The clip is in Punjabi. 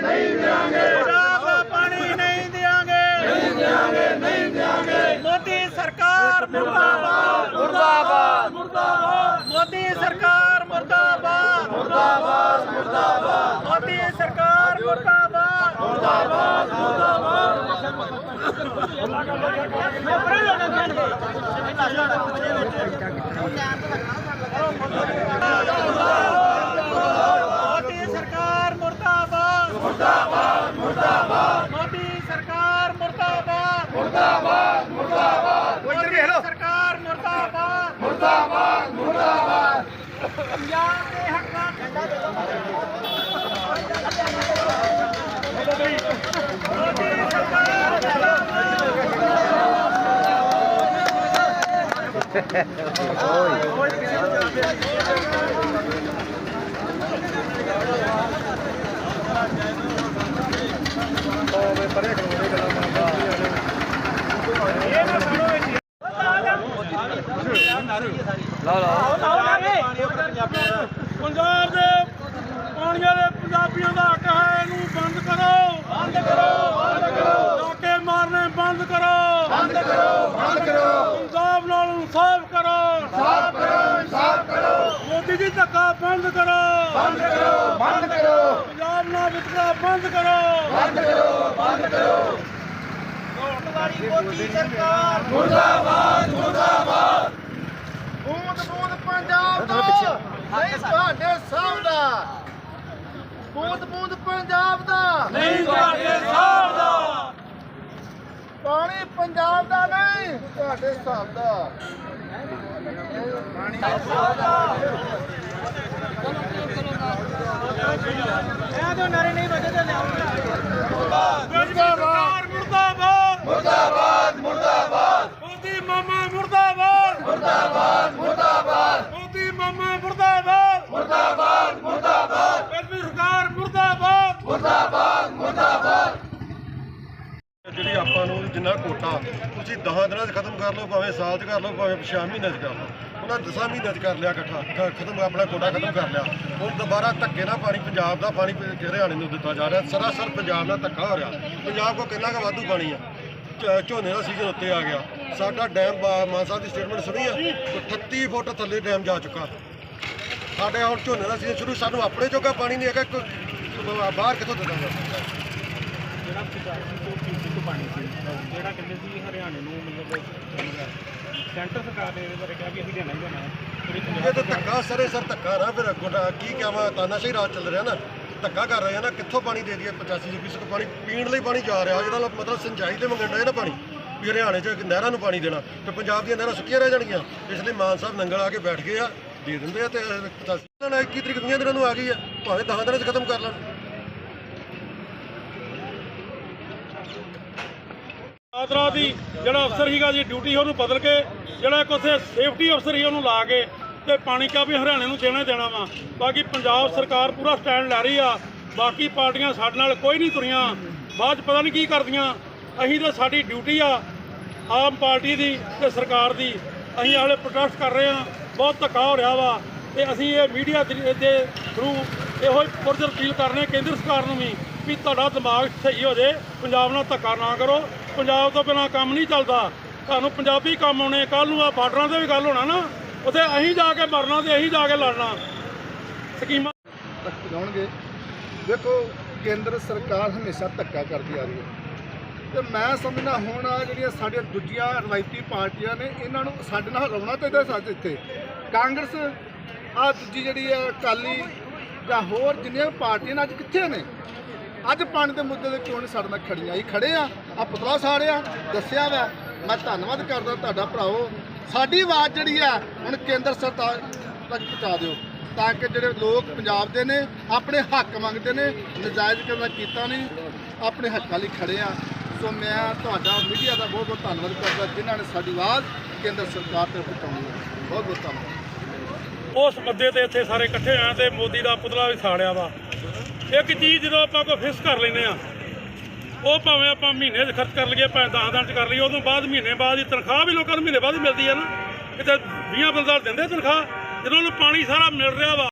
ਨਹੀਂ ਦਿਆਂਗੇ ਪੰਜਾਬ ਪਾਣੀ ਨਹੀਂ ਦਿਆਂਗੇ ਨਹੀਂ ਦਿਆਂਗੇ ਨਹੀਂ ਦਿਆਂਗੇ ਮੋਦੀ ਸਰਕਾਰ ਮੁਰਦਾਬਾਦ। ਮੁਰਦਾਬਾਦ ਮੁਰਦਾਬਾਦ। ਮੋਦੀ ਸਰਕਾਰ ਮੁਰਦਾਬਾਦ। ਮੁਰਦਾਬਾਦ ਮੁਰਦਾਬਾਦ। ਮੋਦੀ ਸਰਕਾਰ ਮੁਰਦਾਬਾਦ ਮੋਦੀ ਸਰਕਾਰ ਮੁਰਦਾਬਾਦ ਮੁਰਦਾਬਾਦ ਮੁਰਦਾਬਾਦ ਮੋਦੀ ਸਰਕਾਰ ਮੁਰਦਾਬਾਦ ਮੁਰਦਾਬਾਦ ਮੁਰਦਾਬਾਦ ਇੱਧਰ ਵੇਖ ਲਓ ਸਰਕਾਰ ਮੁਰਦਾਬਾਦ ਮੁਰਦਾਬਾਦ ਮੁਰਦਾਬਾਦ ਪੰਜਾਬ ਦੇ ਮੋਦੀ ਸਰਕਾਰ ਪੰਜਾਬ ਦੇ ਪਾਣੀਆਂ ਦੇ ਪੰਜਾਬੀਆਂ ਦਾ ਹੱਕ ਹੈ ਇਹਨੂੰ ਬੰਦ ਕਰੋ। ਬੰਦ ਕਰੋ ਬੰਦ ਕਰੋ। ਡਾਕੇ ਮਾਰਨੇ ਬੰਦ ਕਰੋ। ਬੰਦ ਕਰੋ ਬੰਦ ਕਰੋ। ਪੰਜਾਬ ਨਾਲ ਇਨਸਾਫ ਕਰੋ। ਇਨਸਾਫ ਕਰੋ ਇਨਸਾਫ ਕਰੋ। ਮੋਦੀ ਜੀ ਧੱਕਾ ਬੰਦ ਕਰੋ। ਬੰਦ ਕਰੋ ਬੰਦ ਕਰੋ। ਪੰਜਾਬ ਨਾਲ ਵਿਤਕਰਾ ਬੰਦ ਕਰੋ। ਬੰਦ ਕਰੋ ਬੰਦ ਕਰੋ। ਮੋਦੀ ਸਰਕਾਰ। ਬੂੰਦ ਬੂੰਦ ਪੰਜਾਬ ਦਾ ਨਹੀਂ ਤੁਹਾਡੇ ਸਭ ਦਾ। ਬੂੰਦ ਬੂੰਦ ਪੰਜਾਬ ਦਾ। ਨਹੀਂ ਤੁਹਾਡੇ ਸਾਹ ਦਾ। ਪਾਣੀ ਪੰਜਾਬ ਦਾ ਨਹੀਂ ਤੁਹਾਡੇ ਸਭ ਦਾ। ਇਹ ਜੋ ਨਾਰੇ ਨਹੀਂ ਵਜਦੇ ਸਰਕਾਰ ਮੁਰਦਾਬਾਦ ਮੁਰਦਾਬਾਦ ਮੁਰਦਾਬਾਦ ਮੋਦੀ ਮਾਮਾ ਮੁਰਦਾਬਾਦ ਮੁਰਦਾਬਾਦ ਮੁਰਦਾਬਾਦ ਮੋਦੀ ਮਾਮਾ ਮੁਰਦਾਬਾਦ ਮੁਰਦਾਬਾਦ ਮੁਰਦਾਬਾਦ ਕੇਂਦਰ ਸਰਕਾਰ ਮੁਰਦਾਬਾਦ ਜਿਹੜੀ ਆਪਾਂ ਨੂੰ ਜਿੰਨਾ ਕੋਟਾ ਤੁਸੀਂ 10 ਦਿਨਾਂ 'ਚ ਖਤਮ ਕਰ ਲਓ, ਭਾਵੇਂ ਸਾਲ 'ਚ ਕਰ ਲਓ, ਭਾਵੇਂ 6 ਮਹੀਨਿਆਂ 'ਚ ਕਰ ਲਓ। ਉਹਨਾਂ 10 ਮਹੀਨਿਆਂ 'ਚ ਕਰ ਲਿਆ ਇਕੱਠਾ, ਖ- ਖਤਮ, ਆਪਣਾ ਕੋਟਾ ਖਤਮ ਕਰ ਲਿਆ। ਹੁਣ ਦੁਬਾਰਾ ਧੱਕੇ ਨਾਲ ਪਾਣੀ, ਪੰਜਾਬ ਦਾ ਪਾਣੀ ਪ- ਹਰਿਆਣੇ ਨੂੰ ਦਿੱਤਾ ਜਾ ਰਿਹਾ? ਸਰਾਸਰ ਪੰਜਾਬ ਨਾਲ ਧੱਕਾ ਹੋ ਰਿਹਾ। ਪੰਜਾਬ ਕੋ ਕਿੰਨਾ ਕੁ ਵਾਧੂ ਪਾਣੀ ਆ? ਝ- ਝੋਨੇ ਦਾ ਸੀਜ਼ਨ ਉੱਤੇ ਆ ਗਿਆ। ਸਾਡਾ ਡੈਮ ਬਾ- ਮਾਨ ਸਾਹਿਬ ਦੀ ਸਟੇਟਮੈਂਟ ਸੁਣੀ ਆ? 38 ਫੁੱਟ ਥੱਲੇ ਡੈਮ ਜਾ ਚੁੱਕਾ। ਸਾਡੇ ਹੁਣ ਝੋਨੇ ਦਾ ਸੀਜ਼ਨ ਸ਼ੁਰੂ, ਸਾਨੂੰ ਆਪਣੇ ਜੋਗਾ ਪਾਣੀ ਨਹੀਂ ਹੈਗਾ ਕੋਈ ਬਾਹਰ ਕਿੱਥੋਂ ਦਿੱਤਾ ਜਾਵੇ ਜਿਹੜਾ ਪਿਛਾੜੀ ਤੋਂ ਪੀਸੀ ਤੋਂ ਪਾਣੀ ਸੀ। ਜਿਹੜਾ ਕਹਿੰਦੇ ਸੀ ਹਰਿਆਣੇ ਨੂੰ ਮਤਲਬ ਸੈਂਟਰ ਸਰਕਾਰ ਨੇ ਇਹਦੇ ਬਾਰੇ ਕਿਹਾ ਵੀ ਅਸੀਂ ਦੇਣਾ ਹੀ ਦੇਣਾ ਹੈ। ਜਿਹੜੀ ਇਹ ਤਾਂ ਧੱਕਾ ਸਰੇ ਸਰ ਧੱਕਾ ਨਾ ਫਿਰ ਗੋਡਾ ਕੀ ਕਹਾਂ ਤਾਨਾਸ਼ਾਹੀ ਰਾਜ ਚੱਲ ਰਿਹਾ ਨਾ। ਧੱਕਾ ਕਰ ਰਹੇ ਆ ਨਾ ਕਿੱਥੋਂ ਪਾਣੀ ਦੇ ਦਈਏ? 85 ਫੀਸਦ ਪਾਣੀ ਪੀਣ ਲਈ ਪਾਣੀ ਜਾ ਰਿਹਾ। ਜਿਹਦਾ ਮਤਲਬ ਸਿੰਚਾਈ ਲਈ ਮੰਗਣ ਡਏ ਨਾ ਪਾਣੀ ਵੀ ਹਰਿਆਣੇ 'ਚ ਨਹਿਰਾਂ ਨੂੰ ਪਾਣੀ ਦੇਣਾ। ਤੇ ਪੰਜਾਬ ਦੀਆਂ ਨਹਿਰਾਂ ਸੁੱਕੀਆਂ ਰਹਿ ਜਾਣਗੀਆਂ। ਇਸ ਲਈ ਮਾਨ ਸਾਹਿਬ ਨੰਗਲ ਆ ਕੇ ਬੈਠ ਗਏ ਆ। ਦੇ ਦਿੰਦੇ ਆ ਤੇ 85 ਦਿਨਾਂ 21 ਤਰੀਕ 20 ਦਿਨਾਂ ਨੂੰ ਆ ਗਈ ਆ। ਭਾਵੇਂ 10 ਦਿਨਾਂ 'ਚ ਖਤਮ ਕਰ ਲੈਣ। ਆਦਰਾ ਦੀ ਜਿਹੜਾ ਅਫਸਰ ਸੀਗਾ ਜੀ, ਡਿਊਟੀ ਉਹਨੂੰ ਬਦਲ ਕੇ, ਜਿਹੜਾ ਇੱਕ ਉੱਥੇ ਸੇਫਟੀ ਅਫਸਰ ਸੀ ਉਹਨੂੰ ਲਾ ਕੇ ਤੇ ਪਾਣੀ ਕਿਹਾ ਵੀ ਹਰਿਆਣੇ ਨੂੰ ਦੇਣਾ ਦੇਣਾ ਵਾ। ਬਾਕੀ ਪੰਜਾਬ ਸਰਕਾਰ ਪੂਰਾ ਸਟੈਂਡ ਲੈ ਰਹੀ ਆ। ਬਾਕੀ ਪਾਰਟੀਆਂ ਸਾਡੇ ਨਾਲ ਕੋਈ ਨਹੀਂ ਤੁਰੀਆਂ। ਬਾਅਦ 'ਚ ਪਤਾ ਨਹੀਂ ਕੀ ਕਰਦੀਆਂ। ਅਸੀਂ ਤਾਂ ਸਾਡੀ ਡਿਊਟੀ ਆ, ਆਮ ਪਾਰਟੀ ਦੀ ਤੇ ਸਰਕਾਰ ਦੀ। ਅਸੀਂ ਹਾਲੇ ਪ੍ਰੋਟੈਸਟ ਕਰ ਰਹੇ ਹਾਂ ਬਹੁਤ ਧੱਕਾ ਹੋ ਰਿਹਾ ਵਾ। ਤੇ ਅਸੀਂ ਇਹ ਮੀਡੀਆ ਦੇ ਥਰੂ ਇਹੋ ਹੀ ਪੁਰਜਰ ਅਪੀਲ ਕਰਨੇ ਕੇਂਦਰ ਸਰਕਾਰ ਨੂੰ ਵੀ ਵੀ ਤੁਹਾਡਾ ਦਿਮਾਗ ਸਹੀ ਹੋ ਜੇ ਪੰਜਾਬ ਨਾਲ ਧੱਕਾ ਨਾ ਕਰੋ। ਪੰਜਾਬ ਤੋਂ ਬਿਨਾ ਕੰਮ ਨਹੀਂ ਚੱਲਦਾ। ਤੁਹਾਨੂੰ ਪੰਜਾਬੀ ਕੰਮ ਆਉਣੇ ਕੱਲ ਨੂੰ ਆ ਬਾਰਡਰਾਂ ਤੇ ਵੀ ਗੱਲ ਹੋਣਾ ਨਾ, ਉੱਥੇ ਅਸੀਂ ਜਾ ਕੇ ਮਰਨਾ ਤੇ ਅਸੀਂ ਜਾ ਕੇ ਲੜਨਾ। ਸਕੀਮਾਂ ਜਾਣਗੇ। ਦੇਖੋ, ਕੇਂਦਰ ਸਰਕਾਰ ਹਮੇਸ਼ਾ ਧੱਕਾ ਕਰਦੀ ਆ ਰਹੀ ਹੈ। ਤੇ ਮੈਂ ਸਮਝਦਾ ਹੁਣ ਆ ਜਿਹੜੀਆਂ ਸਾਡੀਆਂ ਦੂਜੀਆਂ ਰਵਾਇਤੀ ਪਾਰਟੀਆਂ ਨੇ, ਇਹਨਾਂ ਨੂੰ ਸਾਡੇ ਨਾਲ ਰਲਣਾ ਚਾਹੀਦਾ ਸਾਡੇ ਇੱਥੇ। ਕਾਂਗਰਸ ਆ ਦੂਜੀ ਜਿਹੜੀ ਆ ਅਕਾਲੀ ਜਾਂ ਹੋਰ ਜਿੰਨੀਆਂ ਪਾਰਟੀਆਂ ਨੇ, ਅੱਜ ਕਿੱਥੇ ਨੇ? ਅੱਜ ਪਾਣੀ ਦੇ ਮੁੱਦੇ ਤੇ ਕਿਉਂ ਨਹੀਂ ਸਾਡੇ ਨਾਲ ਖੜੀਆਂ? ਅਸੀਂ ਖੜੇ ਆ ਆ ਪੁਤਲਾ ਸਾੜਿਆ, ਦੱਸਿਆ ਵਾ। ਮੈਂ ਧੰਨਵਾਦ ਕਰਦਾ ਤੁਹਾਡਾ ਭਰਾਓ। ਸਾਡੀ ਆਵਾਜ਼ ਜਿਹੜੀ ਆ, ਹੁਣ ਕੇਂਦਰ ਸਰਕਾਰ ਤੱਕ ਪਹੁੰਚਾ ਦਿਓ, ਤਾਂ ਕਿ ਜਿਹੜੇ ਲੋਕ ਪੰਜਾਬ ਦੇ ਨੇ, ਆਪਣੇ ਹੱਕ ਮੰਗਦੇ ਨੇ, ਨਜਾਇਜ਼ ਕਰਨਾ ਕੀਤਾ ਨਹੀਂ, ਆਪਣੇ ਹੱਕਾਂ ਲਈ ਖੜੇ ਆ। ਸੋ ਮੈਂ ਤੁਹਾਡਾ, ਮੀਡੀਆ ਦਾ ਬਹੁਤ ਬਹੁਤ ਧੰਨਵਾਦ ਕਰਦਾ, ਜਿਨ੍ਹਾਂ ਨੇ ਸਾਡੀ ਆਵਾਜ਼ ਕੇਂਦਰ ਸਰਕਾਰ ਤੱਕ ਪਹੁੰਚਾਉਣੀ ਬਹੁਤ ਬਹੁਤ ਧੰਨਵਾਦ। ਉਸ ਮੁੱਦੇ ਤੇ ਇੱਥੇ ਸਾਰੇ ਇਕੱਠੇ ਹੋਏ ਤੇ ਮੋਦੀ ਦਾ ਪੁਤਲਾ ਵੀ ਸਾੜਿਆ ਵਾ। ਇੱਕ ਚੀਜ਼ ਜਦੋਂ ਆਪਾਂ ਕੋਈ ਫਿਕਸ ਕਰ ਲੈਨੇ ਆ ਉਹ ਭਾਵੇਂ ਆਪਾਂ ਮਹੀਨੇ 'ਚ ਖਰਚ ਕਰ ਲਈਏ, ਭਾਵੇਂ 10 ਦਿਨ 'ਚ ਕਰ ਲਈਏ, ਉਦੋਂ ਬਾਅਦ ਮਹੀਨੇ ਬਾਅਦ ਹੀ ਤਨਖਾਹ ਵੀ ਲੋਕਾਂ ਨੂੰ ਮਹੀਨੇ ਬਾਅਦ ਹੀ ਮਿਲਦੀ ਆ ਨਾ। ਕਿਤੇ 20 ਬੰਦਾ ਦਿੰਦੇ ਤਨਖਾਹ, ਜਦੋਂ ਉਹਨੂੰ ਪਾਣੀ ਸਾਰਾ ਮਿਲ ਰਿਹਾ ਵਾ।